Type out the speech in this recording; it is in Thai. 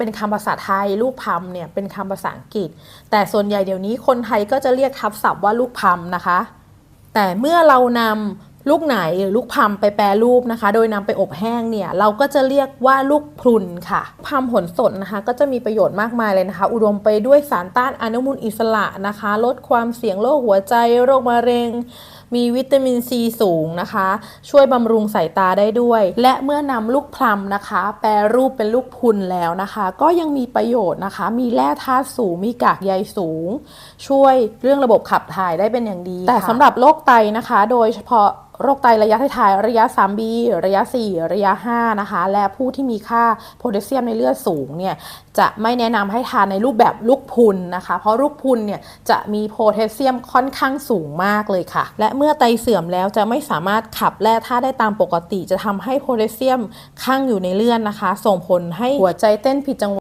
เป็นคำภาษาไทยลูกพัมเนี่ยเป็นคำภาษาอังกฤษ แต่ส่วนใหญ่เดี๋ยวนี้คนไทยก็จะเรียกทับศัพท์ว่าลูกพัมนะคะ แต่เมื่อเรานำลูกไหนหรือลูกพัมไปแปรรูปนะคะ โดยนำไปอบแห้งเนี่ยเราก็จะเรียกว่าลูกพรุนค่ะพัมผลสดนะคะ ก็จะมีประโยชน์มากมายเลยนะคะ อุดมไปด้วยสารต้านอนุมูลอิสระนะคะ ลดความเสี่ยงโรคหัวใจโรคมะเร็งมีวิตามินซีสูงนะคะ ช่วยบำรุงสายตาได้ด้วย และเมื่อนำลูกพลัมนะคะ แปรรูปเป็นลูกพรุนแล้วนะคะ ก็ยังมีประโยชน์นะคะ มีแร่ธาตุสูง มีกากใยสูง ช่วยเรื่องระบบขับถ่ายได้เป็นอย่างดี แต่สำหรับโรคไตนะคะ โดยเฉพาะโรคไตระยะท้ายๆระยะ 3B ระยะ 4 ระยะ 5 นะคะ และผู้ที่มีค่าโพแทสเซียมในเลือดสูงเนี่ย จะไม่แนะนำให้ทานในรูปแบบลูกพรุนนะคะ เพราะลูกพรุนเนี่ยจะมีโพแทสเซียมค่อนข้างสูงมากเลยค่ะ และเมื่อไตเสื่อมแล้วจะไม่สามารถขับแร่ธาตุได้ตามปกติ จะทำให้โพแทสเซียมค้างอยู่ในเลือดนะคะ ส่งผลให้หัวใจเต้นผิดจังหวะ